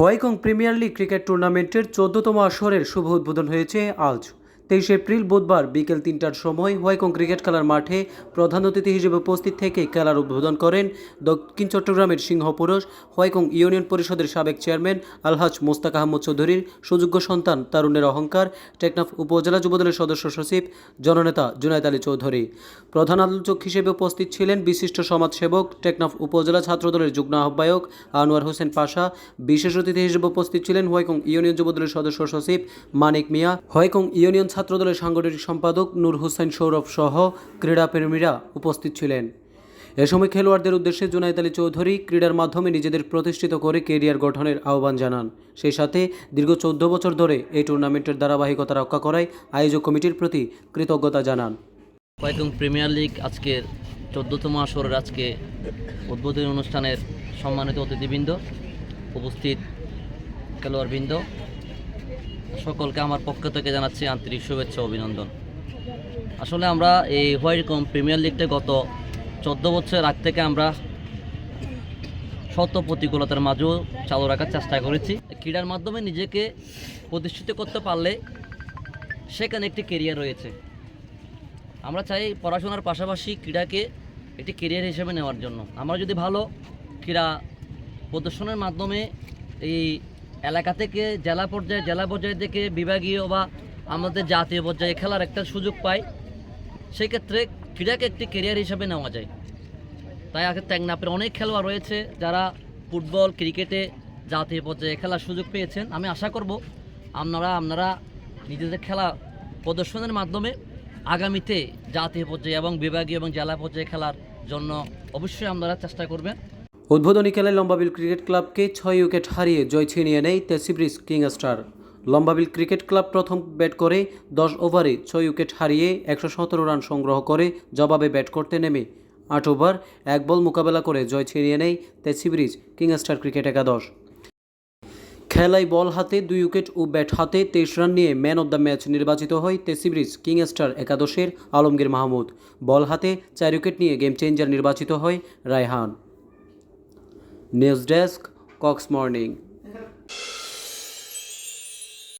Whykong premier league cricket টুর্নামেন্টের চোদ্দতম আসরের শুভ উদ্বোধন হয়েছে আজ তেইশে এপ্রিল বুধবার বিকেল তিনটার সময় হোয়াইকং ক্রিকেট খেলার মাঠে প্রধান অতিথি হিসেবে উপস্থিত থেকে খেলার উদ্বোধন করেন দক্ষিণ চট্টগ্রামের সিংহপুরুষ হোয়াইকং ইউনিয়ন পরিষদের সাবেক চেয়ারম্যান আলহাজ মোস্তাক আহমদ চৌধুরীর সুযোগ্য সন্তান তারুণের অহংকার, টেকনাফ উপজেলা যুবদলের সদস্য সচিব জননেতা জুনায়দ আলী চৌধুরী। প্রধান আলোচক হিসেবে উপস্থিত ছিলেন বিশিষ্ট সমাজসেবক, টেকনাফ উপজেলা ছাত্রদলের যুগ্ম আহ্বায়ক আনোয়ার হোসেন পাশা। বিশেষ অতিথি হিসেবে উপস্থিত ছিলেন হোয়াইকং ইউনিয়ন যুবদলের সদস্য সচিব মানিক মিয়া। হোয়াইকং ইউনিয়ন ছাত্রদলের সাংগঠনিক সম্পাদক নূর হোসেন সৌরভ সহ ক্রীড়াপ্রেমীরা উপস্থিত ছিলেন। এ সময় খেলোয়াড়দের উদ্দেশ্যে জুনাইদ আলী চৌধুরী ক্রীড়ার মাধ্যমে নিজেদের প্রতিষ্ঠিত করে কেরিয়ার গঠনের আহ্বান জানান। সেই সাথে দীর্ঘ চৌদ্দ বছর ধরে এই টুর্নামেন্টের ধারাবাহিকতা রক্ষা করায় আয়োজক কমিটির প্রতি কৃতজ্ঞতা জানান। কয়েকং প্রিমিয়ার লিগ আজকের চোদ্দতম আসরের আজকে উদ্বোধনী অনুষ্ঠানের সম্মানিত অতিথিবৃন্দ, উপস্থিত খেলোয়াড়বৃন্দ সকলকে আমার পক্ষ থেকে জানাচ্ছি আন্তরিক শুভেচ্ছা, অভিনন্দন। আসলে আমরা এই হোয়াইট কম প্রিমিয়ার লিগটা গত চোদ্দ বছরের আগ থেকে আমরা শত প্রতিকূলতার মাঝেও চালু রাখার চেষ্টা করেছি। ক্রীড়ার মাধ্যমে নিজেকে প্রতিষ্ঠিত করতে পারলে সেখানে একটি কেরিয়ার রয়েছে। আমরা চাই পড়াশোনার পাশাপাশি ক্রীড়াকে একটি কেরিয়ার হিসেবে নেওয়ার জন্য। আমরা যদি ভালো ক্রীড়া প্রদর্শনের মাধ্যমে এই এলাকা থেকে জেলা পর্যায়ে, জেলা পর্যায় থেকে বিভাগীয় বা আমাদের জাতীয় পর্যায়ে খেলার একটা সুযোগ পাই সেই ক্ষেত্রে ক্রীড়াকে একটি কেরিয়ার হিসেবে নেওয়া যায়। তাই আগে ট্যাংনাপের অনেক খেলোয়াড় রয়েছে যারা ফুটবল, ক্রিকেটে জাতীয় পর্যায়ে খেলার সুযোগ পেয়েছেন। আমি আশা করব আপনারা আপনারা নিজেদের খেলা প্রদর্শনের মাধ্যমে আগামীতে জাতীয় পর্যায়ে এবং বিভাগীয় এবং জেলা পর্যায়ে খেলার জন্য অবশ্যই আপনারা চেষ্টা করবেন। উদ্বোধনী খেলায় লম্বাবিল ক্রিকেট ক্লাবকে ছয় উইকেট হারিয়ে জয় ছিনিয়ে নেয় তেসিব্রিজ King Star Lambabil cricket club প্রথম ব্যাট করে দশ ওভারে ছয় উইকেট হারিয়ে একশো সতেরো রান সংগ্রহ করে জবাবে ব্যাট করতে নেমে। আট ওভার, এক বল মোকাবেলা করে জয় ছিনিয়ে নেয় তেসিব্রিজ কিং স্টার ক্রিকেট একাদশ। খেলায় বল হাতে দুই উইকেট ও ব্যাট হাতে তেইশ রান নিয়ে ম্যান অব দ্য ম্যাচ নির্বাচিত হয় তেসিব্রিজ কিং স্টার একাদশের আলমগীর মাহমুদ। বল হাতে চার উইকেট নিয়ে গেম চেঞ্জার নির্বাচিত হয় Raihan. News desk Cox morning